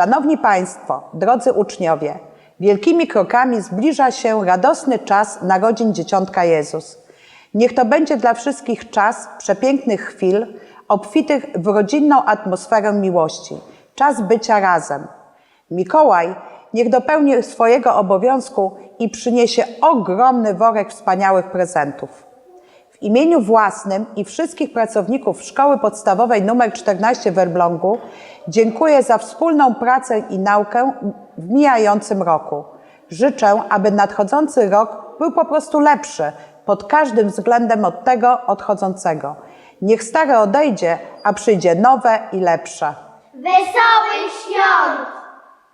Szanowni Państwo, drodzy uczniowie, wielkimi krokami zbliża się radosny czas narodzin Dzieciątka Jezus. Niech to będzie dla wszystkich czas przepięknych chwil, obfitych w rodzinną atmosferę miłości, czas bycia razem. Mikołaj niech dopełni swojego obowiązku i przyniesie ogromny worek wspaniałych prezentów. W imieniu własnym i wszystkich pracowników Szkoły Podstawowej nr 14 w Elblągu dziękuję za wspólną pracę i naukę w mijającym roku. Życzę, aby nadchodzący rok był po prostu lepszy pod każdym względem od tego odchodzącego. Niech stare odejdzie, a przyjdzie nowe i lepsze. Wesołych świąt!